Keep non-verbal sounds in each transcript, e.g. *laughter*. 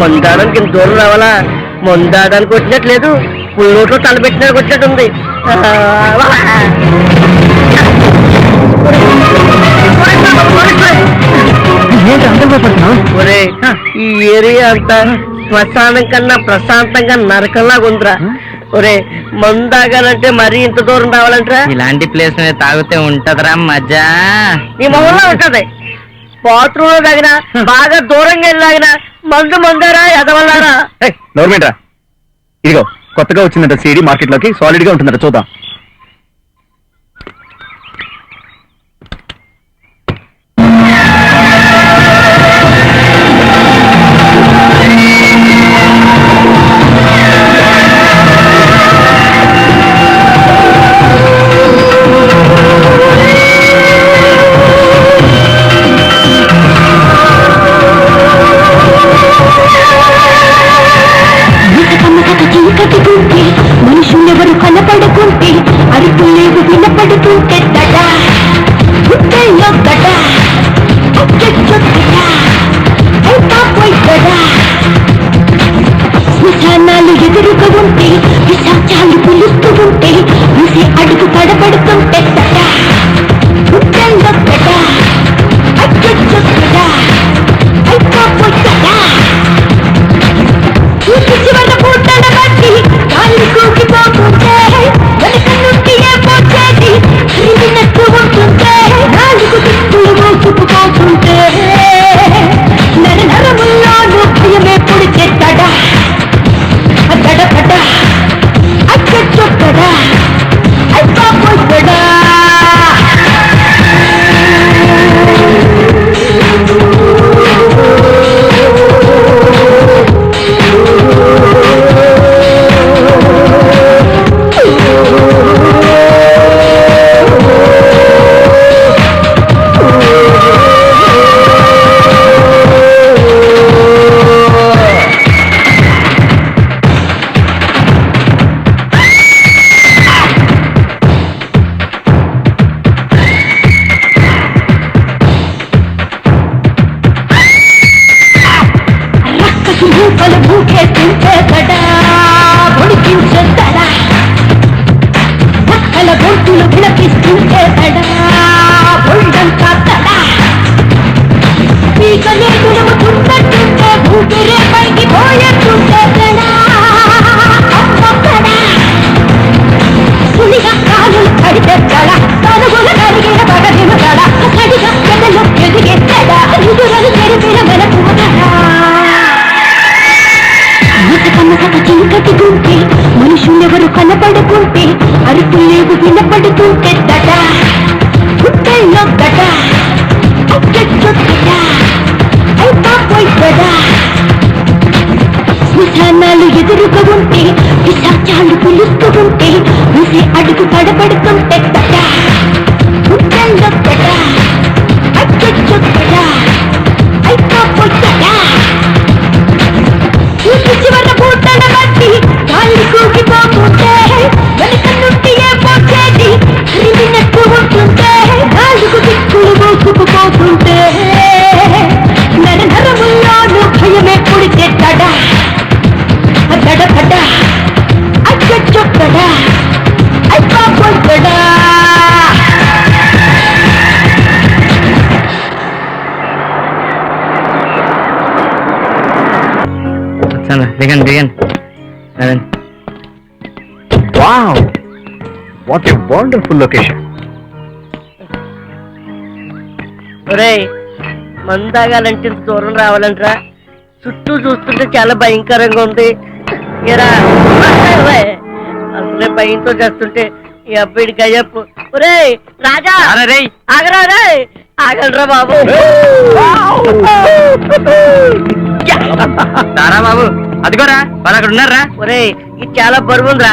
మందాడానికి ఇంత దూరం రావాలా? మందాడానికి వచ్చినట్లేదు. పుల్లోట్లో తలపెట్టినట్టు వచ్చినట్టుంది. ఒరే ఈ ఏరియా అంతా శ్మశానం కన్నా ప్రశాంతంగా నరకంలాగా ఉందిరా. ఒరే మందాగాలంటే మరీ ఇంత దూరం రావాలంటరా? ఇలాంటి ప్లేస్ తాగితే ఉంటదిరా మజా. నీ మొహంలో ఉంటది. బాత్రూమ్లో తాగినా బాగా దూరంగా వెళ్ళి తాగినా మందు మందారా ఎదవల్లారా నోర్మేంట్రా ఇదిగో కొత్తగా వచ్చిందంట సీడీ మార్కెట్లోకి సాలిడ్గా ఉంటుందట చూద్దాం. ఉంటే విశాచాలు పిలుస్తూ ఉంటే అడుగు తడబడుతుంటే దిగండి దిగండి అదండి wow what a wonderful location ఒరే మందాగాలంటే ఇంత దూరం రావాలంటరా? చుట్టూ చూస్తుంటే చాలా భయంకరంగా ఉంది. ఒరే, అసలే భయంతో చేస్తుంటే ఈ అబ్బాయికి అయ్యప్పు ఒరే రాజా! ఆగరా రే ఆగలరా బాబు. దారా *laughs* బాబు. అదిగోరా వాళ్ళు అక్కడ ఉన్నారా ఒరే ఇది చాలా బరువుందిరా.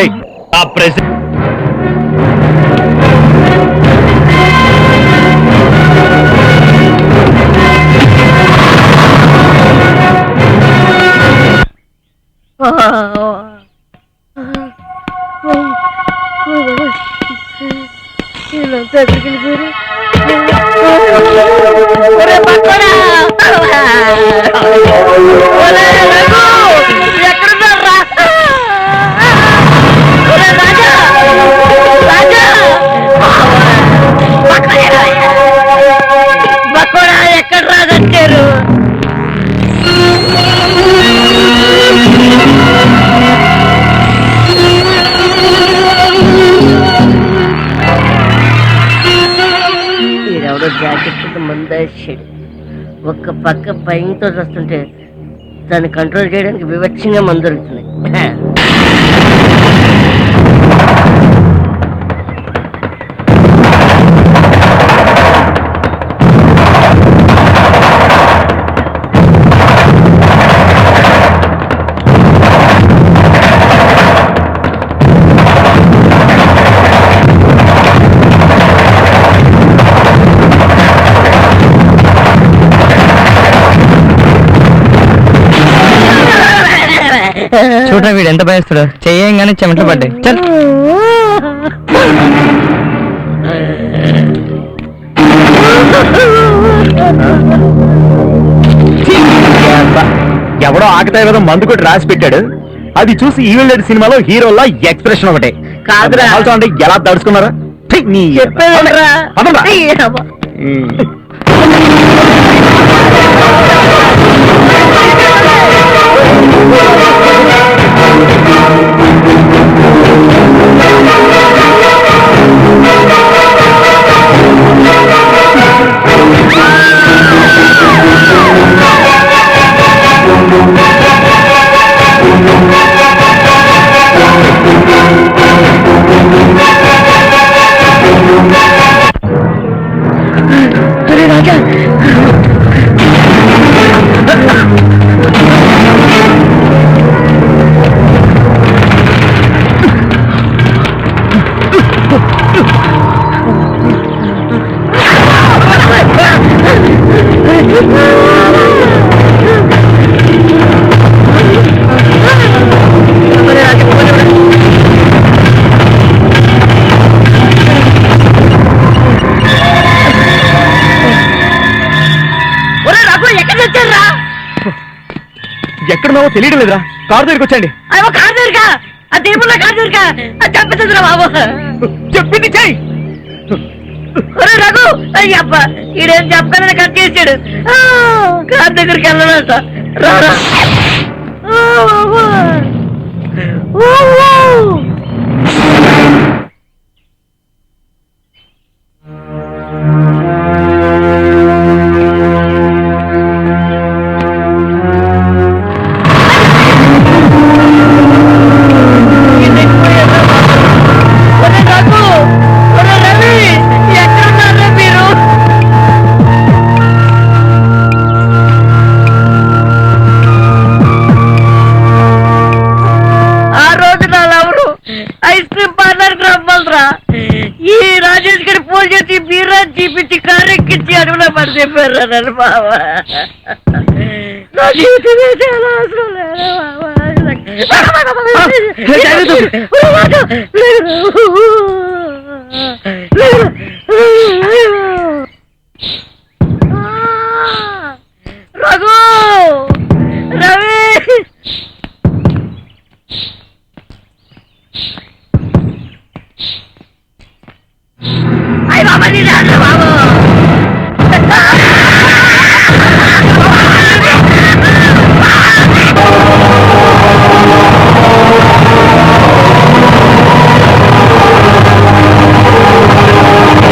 ఏయ్, ఆ ప్రెసి వీళ్ళంతా ఎక్కడికి జాకెట్ కింద మందేశాడు ఒక్క పక్క భయంతో వస్తుంటే దాన్ని కంట్రోల్ చేయడానికి వివక్షంగా మందు వీడు ఎంత భయస్తుడు? చెయ్యంగానే చెమటలు పడ్డాయి. చల్. ఎవడో ఆకతాయి కదా మందు కొట్టి రాసి పెట్టాడు. అది చూసి ఈవిల్ డెడ్ సినిమాలో హీరోలా ఎక్స్ప్రెషన్ ఒకటే. కాదురా. చూడండి ఎలా దడుచుకున్నారా ఛీ, Thank you. వచ్చారా ఎక్కడున్నావో తెలియడం లేదురా. కారు దగ్గరికి వచ్చండి అయ్యో కారు దొరికా ఆ దేవుళ్ళ కారు అది బాబు. చెప్పింది చెయ్యి. ఒరే రఘు అయ్యబ్బా ఈడేం చెప్పగానే కట్ చేసాడు ఆ, కారు దగ్గరికి వెళ్ళడంట రా రమ్మలరా ఈ రాజేష్ గారి ఫోన్ చేసి బీరా చూపించి కారెక్కించి అడుగులో పడి చెప్పారు నన్ను బావ నా జీవితమే చాలా అవసరం లేదు